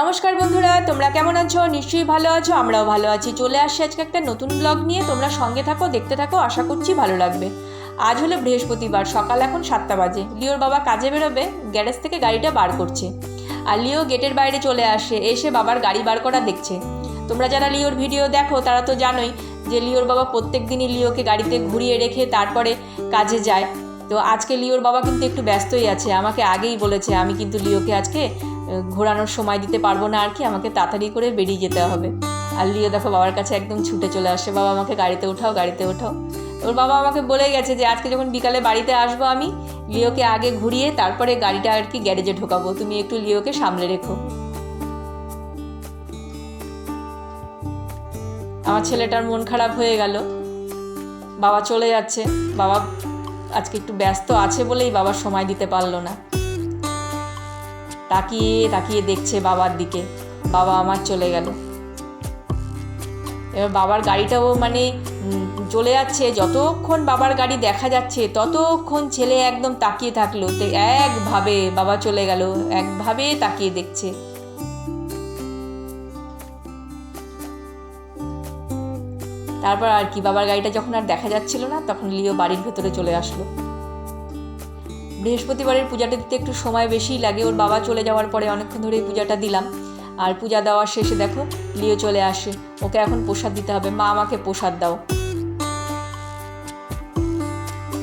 নমস্কার বন্ধুরা, তোমরা কেমন আছো? নিশ্চয়ই ভালো আছো, আমরাও ভালো আছি। চলে আসছি আজকে একটা নতুন ব্লগ নিয়ে। তোমরা সঙ্গে থাকো, দেখতে থাকো, আশা করছি ভালো লাগবে। আজ হলো বৃহস্পতিবার, সকাল এখন সাতটা বাজে। লিওর বাবা কাজে বেরোবে, গ্যারেজ থেকে গাড়িটা বার করছে। আর লিও গেটের বাইরে চলে আসে, এসে বাবার গাড়ি বার করা দেখছে। তোমরা যারা লিওর ভিডিও দেখো, তারা তো জানোই যে লিওর বাবা প্রত্যেক দিনই লিওকে গাড়িতে ঘুরিয়ে রেখে তারপরে কাজে যায়। তো আজকে লিওর বাবা কিন্তু একটু ব্যস্তই আছে, আমাকে আগেই বলেছে, আমি কিন্তু লিওকে আজকে ঘোরানোর সময় দিতে পারব না আর কি, আমাকে তাড়াতাড়ি করে বেরিয়ে যেতে হবে। আর লিও দেখো বাবার কাছে একদম ছুটে চলে আসে, বাবা, আমাকে গাড়িতে ওঠাও গাড়িতে ওঠাও ওর বাবা আমাকে বলে গেছে যে, আজকে যখন বিকালে বাড়িতে আসব আমি, লিওকে আগে ঘুরিয়ে তারপরে গাড়িটা আর কি গ্যারেজে ঢোকাবো। তুমি একটু লিওকে সামলে রেখো। আমার ছেলেটার মন খারাপ হয়ে গেল। বাবা চলে যাচ্ছে। বাবা আজকে একটু ব্যস্ত আছে বলেই বাবা সময় দিতে পারল না। তাকিয়ে তাকিয়ে দেখছে বাবার দিকে। বাবা আমার চলে গেল। এবার বাবার গাড়িটাও মানে চলে যাচ্ছে। যতক্ষণ বাবার গাড়ি দেখা যাচ্ছে, ততক্ষণ ছেলে একদম তাকিয়ে থাকল। একভাবে বাবা চলে গেল, একভাবে তাকিয়ে দেখছে। তারপর আর কি, বাবার গাড়িটা যখন আর দেখা যাচ্ছিল না, তখন লিও বাড়ির ভেতরে চলে আসলো। বৃহস্পতিবারের পূজাটা দিতে একটু সময় বেশিই লাগে। ওর বাবা চলে যাওয়ার পরে অনেকক্ষণ ধরে এই পূজাটা দিলাম। আর পূজা দেওয়ার শেষে দেখো, লিও চলে আসে। ওকে এখন প্রসাদ দিতে হবে। মা, আমাকে প্রসাদ দাও।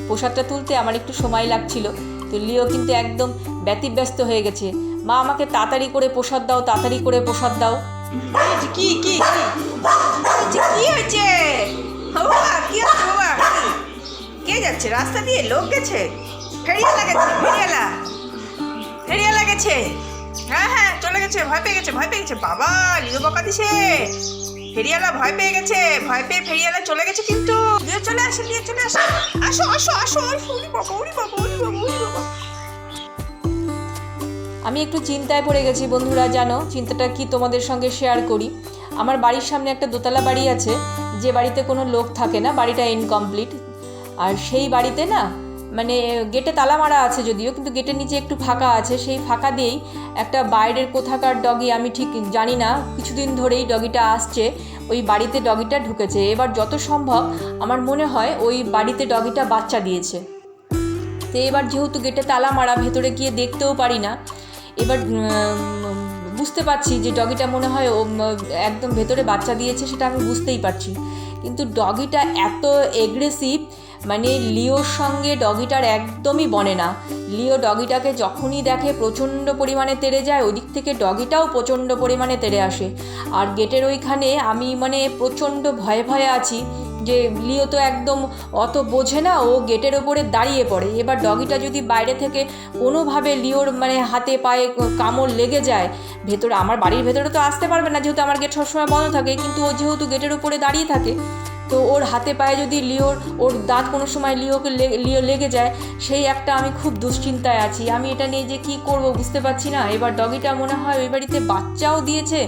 প্রসাদটা তুলতে আমার একটু সময় লাগছিল। তো লিও কিন্তু একদম ব্যতিব্যস্ত হয়ে গেছে। মা, আমাকে তাড়াতাড়ি করে প্রসাদ দাও, তাড়াতাড়ি করে প্রসাদ দাও? কি কি কি? হয়েছে? কে যাচ্ছে? রাস্তা দিয়ে লোক গেছে? ফেরিয়ালা গেছে ফেরিয়ালা ফেরিয়ালা গেছে হ্যাঁ হ্যাঁ চলে গেছে, ভয় পেয়ে গেছে, ভয় পেয়ে গেছে। বাবা, লিও বকা দিছে। ফেরিয়ালা ভয় পেয়ে গেছে, ভয় পেয়ে ফেরিয়ালা চলে গেছে কিন্তু। লিও, চলে আসে, লিও, চলে আসে। আসো আসো আসো আসো বাবা উরি বাবা উরি বাবা আমি একটু চিন্তায় পড়ে গেছি বন্ধুরা, জানো, চিন্তাটা কি তোমাদের সঙ্গে শেয়ার করি? আমার বাড়ির সামনে একটা দোতলা বাড়ি আছে, যে বাড়িতে কোনো লোক থাকে না, বাড়িটা ইনকমপ্লিট আর সেই বাড়িতে না মানে গেটে তালা মারা আছে যদিও, কিন্তু গেটের নিচে একটু ফাঁকা আছে। সেই ফাঁকা দিয়েই একটা বাইরের কোথাকার ডগি, আমি ঠিক জানি না, কিছুদিন ধরেই ডগিটা আসছে। ওই বাড়িতে ডগিটা ঢুকেছে। এবার যত সম্ভব আমার মনে হয় ওই বাড়িতে ডগিটা বাচ্চা দিয়েছে। তো এবার যেহেতু গেটে তালা মারা, ভেতরে গিয়ে দেখতেও পারি না, এবার বুঝতে পারছি যে ডগিটা মনে হয় ও একদম ভেতরে বাচ্চা দিয়েছে, সেটা আমি বুঝতেই পারছি। কিন্তু ডগিটা এত এগ্রেসিভ মানে লিওর সঙ্গে ডগিটার একদমই বনে না। লিও ডগিটাকে যখনই দেখে প্রচণ্ড পরিমাণে তেড়ে যায়, ওদিক থেকে ডগিটাও প্রচণ্ড পরিমাণে তেড়ে আসে। আর গেটের ওইখানে আমি মানে প্রচণ্ড ভয়ে ভয়ে আছি যে লিও তো একদম অত বোঝে না, ও গেটের ওপরে দাঁড়িয়ে পড়ে। এবার ডগিটা যদি বাইরে থেকে কোনোভাবে লিওর মানে হাতে পায়ে কামড় লেগে যায়, ভেতরে আমার বাড়ির ভেতরে তো আসতে পারবে না, যেহেতু আমার গেট সবসময় বন্ধ থাকে, কিন্তু ও যেহেতু গেটের উপরে দাঁড়িয়ে থাকে তো ওর হাতে পায়ে যদি লিওর, ওর দাঁত কোনো সময় লিওকে লিও লেগে যায়, সেই একটা আমি খুব দুশ্চিন্তায় আছি। আমি এটা নিয়ে যে কী করব বুঝতে পারছি না। এবার ডগিটা মনে হয় ওই বাড়িতে বাচ্চাও দিয়েছে।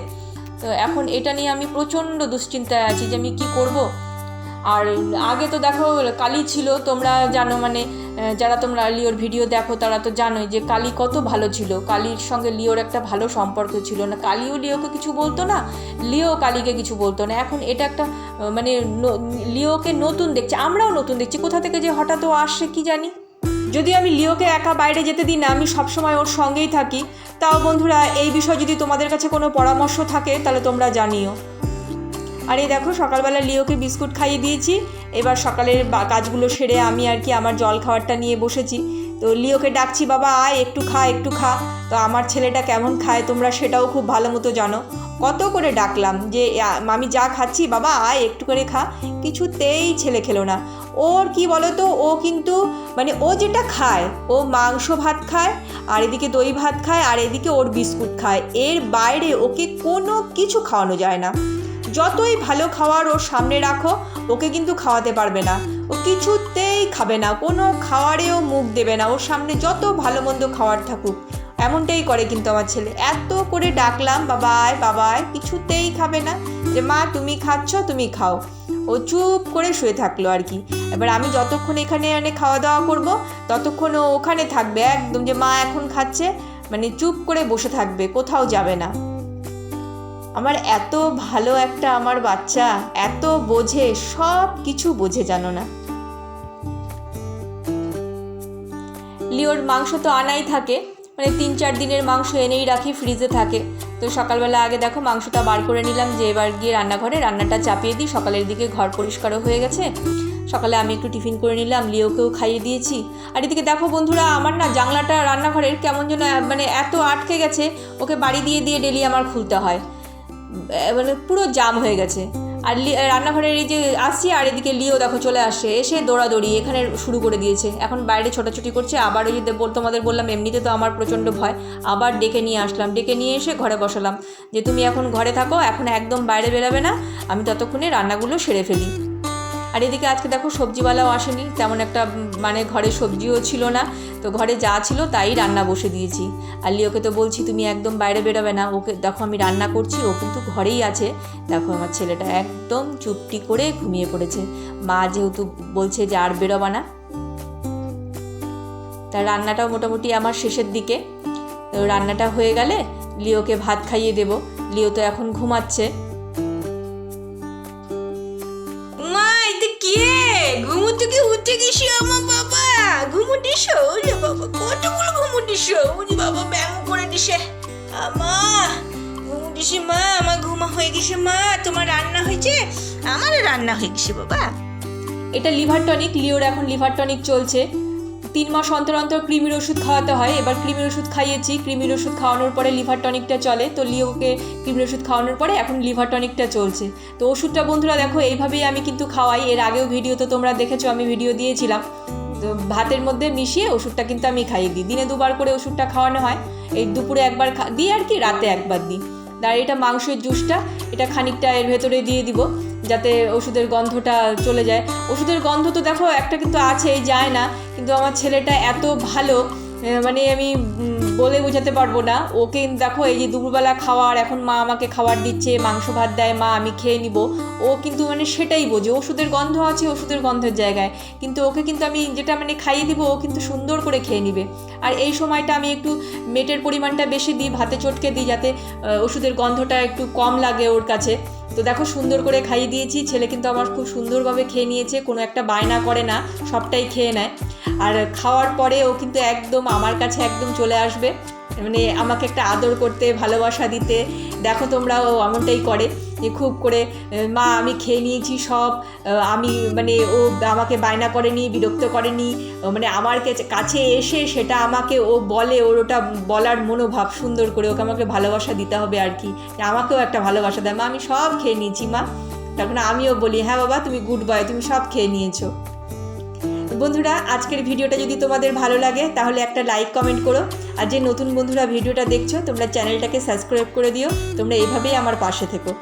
তো এখন এটা নিয়ে আমি প্রচণ্ড দুশ্চিন্তায় আছি যে আমি কী করব। আর আগে তো দেখো, কালি ছিল, তোমরা জানো মানে যারা তোমরা লিওর ভিডিও দেখো, তারা তো জানোই যে কালি কত ভালো ছিল। কালির সঙ্গে লিওর একটা ভালো সম্পর্ক ছিল না। কালিও লিওকে কিছু বলতো না, লিও কালিকে কিছু বলতো না। এখন এটা একটা মানে লিওকে নতুন দেখছে, আমরাও নতুন দেখছি। কোথা থেকে যে হঠাৎ ও আসছে কি জানি? যদি আমি লিওকে একা বাইরে যেতে দিই না, আমি সবসময় ওর সঙ্গেই থাকি। তাও বন্ধুরা, এই বিষয়ে যদি তোমাদের কাছে কোনো পরামর্শ থাকে, তাহলে তোমরা জানিও। আর এই দেখো, সকালবেলা লিওকে বিস্কুট খাইয়ে দিয়েছি। এবার সকালের কাজগুলো সেরে আমি আর কি আমার জল খাবারটা নিয়ে বসেছি। তো লিওকে ডাকছি, বাবা, আয়, একটু খা একটু খা। তো আমার ছেলেটা কেমন খায় তোমরা সেটাও খুব ভালো মতো জানো। কত করে ডাকলাম যে আমি যা খাচ্ছি, বাবা, আয়, একটু করে খা। কিছুতেই ছেলে খেলো না। ওর কি বলো তো ও কিন্তু মানে ও যেটা খায়, ও মাংস ভাত খায়, আর এদিকে দই ভাত খায়, আর এদিকে ওর বিস্কুট খায়। এর বাইরে ওকে কোনো কিছু খাওয়ানো যায় না। যতই ভালো খাওয়ার ওর সামনে রাখো, ওকে কিন্তু খাওয়াতে পারবে না। ও কিছুতেই খাবে না, কোনো খাওয়ারেও মুখ দেবে না। ওর সামনে যত ভালো মন্দ খাওয়ার থাকুক, এমনটাই করে কিন্তু আমার ছেলে। এত করে ডাকলাম বাবায় বাবায় কিছুতেই খাবে না। যে, মা, তুমি খাচ্ছ, তুমি খাও। ও চুপ করে শুয়ে থাকল আর কি। এবার আমি যতক্ষণ এখানে এনে খাওয়া দাওয়া করব, ততক্ষণ ও ওখানে থাকবে। একদম যে, মা এখন খাচ্ছে মানে চুপ করে বসে থাকবে, কোথাও যাবে না। আমার এত ভালো একটা আমার বাচ্চা, এত বোঝে, সব কিছু বোঝে, জানো না। লিওর মাংস তো আনাই থাকে মানে তিন চার দিনের মাংস এনেই রাখি, ফ্রিজে থাকে। তো সকালবেলা আগে দেখো মাংসটা বার করে নিলাম, যে এবার গিয়ে রান্নাঘরে রান্নাটা চাপিয়ে দিই, সকালের দিকে ঘর পরিষ্কারও হয়ে গেছে। সকালে আমি একটু টিফিন করে নিলাম, লিওকেও খাইয়ে দিয়েছি। আর এদিকে দেখো বন্ধুরা, আমার না জানলাটা রান্নাঘরের কেমন যেন মানে এত আটকে গেছে, ওকে বাড়ি দিয়ে দিয়ে ডেলি আমার খুলতে হয়। মানে পুরো জাম হয়ে গেছে। আর রান্নাঘরের এই যে আসি আর এদিকে লিও দেখো চলে আসে এসে দৌড়াদৌড়ি এখানে শুরু করে দিয়েছে। এখন বাইরে ছোটাছুটি করছে, আবার ওই যে তোমাদের বললাম, এমনিতে তো আমার প্রচণ্ড ভয়। আবার ডেকে নিয়ে আসলাম, ডেকে নিয়ে এসে ঘরে বসালাম যে, তুমি এখন ঘরে থাকো, এখন একদম বাইরে বেরোবে না, আমি ততক্ষণে রান্নাগুলো সেরে ফেলি। আর এদিকে আজকে দেখো সবজিওয়ালাও আসেনি, তেমন একটা মানে ঘরে সবজিও ছিল না, তো ঘরে যা ছিল তাই রান্না বসে দিয়েছি। আর লিওকে তো বলছি, তুমি একদম বাইরে বেরোবে না, ওকে, দেখো আমি রান্না করছি, ও কিন্তু ঘরেই আছে। দেখো আমার ছেলেটা একদম চুপটি করে ঘুমিয়ে পড়েছে। মা যেহেতু বলছে যে আর বেরোবা না, তা রান্নাটাও মোটামুটি আমার শেষের দিকে। তো রান্নাটা হয়ে গেলে লিওকে ভাত খাইয়ে দেব। লিও তো এখন ঘুমাচ্ছে। ঘুমোটিস বাবা ব্যায়াম করে দিছে। আমা ঘুমোটিস মা, আমার ঘুমা হয়ে গেছে মা। তোমার রান্না হয়েছে? আমারও রান্না হয়ে গেছে বাবা। এটা লিভার টনিক, লিওর এখন লিভার টনিক চলছে। তিন মাস অন্তর অন্তর কৃমির ওষুধ খাওয়াতে হয়। এবার কৃমির ওষুধ খাইয়েছি। কৃমির ওষুধ খাওয়ানোর পরে লিভার টনিকটা চলে। তো লিওকে কৃমির ওষুধ খাওয়ানোর পরে এখন লিভার টনিকটা চলছে। তো ওষুধটা বন্ধুরা দেখো, এইভাবেই আমি কিন্তু খাওয়াই। এর আগেও ভিডিও তো তোমরা দেখেছ, আমি ভিডিও দিয়েছিলাম। ভাতের মধ্যে মিশিয়ে ওষুধটা কিন্তু আমি খাইয়ে দিই। দিনে দুবার করে ওষুধটা খাওয়ানো হয়। এই দুপুরে একবার দিই আর কি, রাতে একবার দিই। আর এটা মাংসের জুসটা, এটা খানিকটা এর ভেতরে দিয়ে দিব, যাতে ওষুধের গন্ধটা চলে যায়। ওষুধের গন্ধ তো দেখো, একটা কিন্তু আছেই, যায় না। কিন্তু আমার ছেলেটা এত ভালো মানে আমি বলে বোঝাতে পারব না। ওকে দেখো, এই যে দুপুরবেলা খাওয়ার, এখন মা আমাকে খাবার দিচ্ছে, মাংস ভাত দেয়, মা, আমি খেয়ে নিব। ও কিন্তু মানে সেটাই বোঝে, ওষুধের গন্ধ আছে ওষুধের গন্ধের জায়গায়। কিন্তু ওকে কিন্তু আমি যেটা মানে খাইয়ে দিব, ও কিন্তু সুন্দর করে খেয়ে নিবে। আর এই সময়টা আমি একটু মেটের পরিমাণটা বেশি দিই, ভাতে চটকে দিই যাতে ওষুধের গন্ধটা একটু কম লাগে ওর কাছে। তো দেখো সুন্দর করে খাইয়ে দিয়েছি। ছেলে কিন্তু আমার খুব সুন্দরভাবে খেয়ে নিয়েছে, কোনো একটা বায়না করে না, সবটাই খেয়ে নেয়। আর খাওয়ার পরে ও কিন্তু একদম আমার কাছে একদম চলে আসবে। মানে আমাকে একটা আদর করতে, ভালোবাসা দিতে। দেখো তোমরা ও এমনটাই করে যে খুব করে মা আমি খেয়ে নিয়েছি সব আমি মানে ও আমাকে বায়না করেনি, বিরক্ত করেনি। মানে আমার কাছে এসে সেটা আমাকে ও বলে, ওর ওটা বলার মনোভাব সুন্দর করে ওকে আমাকে ভালোবাসা দিতে হবে আর কি। আমাকেও একটা ভালোবাসা দেয়। মা আমি সব খেয়ে নিয়েছি মা। তখন আমিও বলি হ্যাঁ বাবা, তুমি গুড বয় তুমি সব খেয়ে নিয়েছো। বন্ধুরা, আজকের ভিডিওটা যদি তোমাদের ভালো লাগে, তাহলে একটা লাইক কমেন্ট করো। আর যে নতুন বন্ধুরা ভিডিওটা দেখছ, তোমরা চ্যানেলটাকে সাবস্ক্রাইব করে দিও। তোমরা এভাবেই আমার পাশে থেকো।